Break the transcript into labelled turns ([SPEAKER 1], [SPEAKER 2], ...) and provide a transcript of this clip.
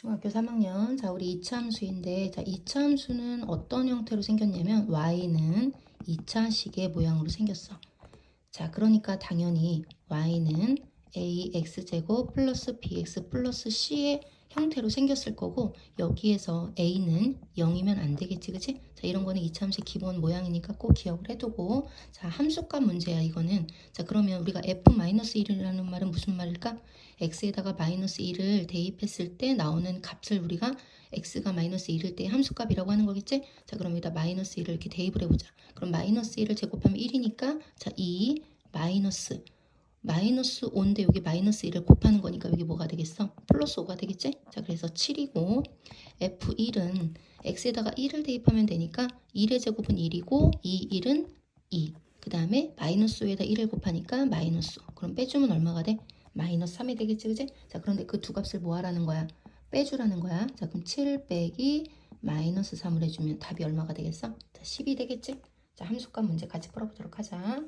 [SPEAKER 1] 중학교 3학년. 자, 우리 이차함수인데, 자, 이차함수는 어떤 형태로 생겼냐면, y는 2차식의 모양으로 생겼어. 자, 그러니까 당연히 y는 ax제곱 플러스 bx 플러스 c의 형태로 생겼을 거고, 여기에서 a는 0이면 안 되겠지, 그치? 자, 이런 거는 이차함수의 기본 모양이니까 꼭 기억을 해두고, 자, 함수값 문제야, 이거는. 자, 그러면 우리가 f-1이라는 말은 무슨 말일까? x에다가 마이너스 1을 대입했을 때 나오는 값을 우리가 x가 마이너스 1일 때 함수값이라고 하는 거겠지? 자, 그럼 여기다 마이너스 1을 이렇게 대입을 해보자. 그럼 마이너스 1을 제곱하면 1이니까 자, 2 마이너스 마이너스 5인데 여기 마이너스 1을 곱하는 거니까 여기 되겠어? 플러스 5가 되겠지? 자, 그래서 7이고 f1은 x에다가 1을 대입하면 되니까 1의 제곱은 1이고 2, 1은 2. 그 다음에 마이너스 5에다 1을 곱하니까 마이너스 5. 그럼 빼주면 얼마가 돼? 마이너스 3이 되겠지, 그지? 자, 그런데 그 두 값을 뭐 하라는 거야? 빼주라는 거야. 자, 그럼 7 빼기 마이너스 3을 해주면 답이 얼마가 되겠어? 자, 10이 되겠지? 자, 함수값 문제 같이 풀어보도록 하자.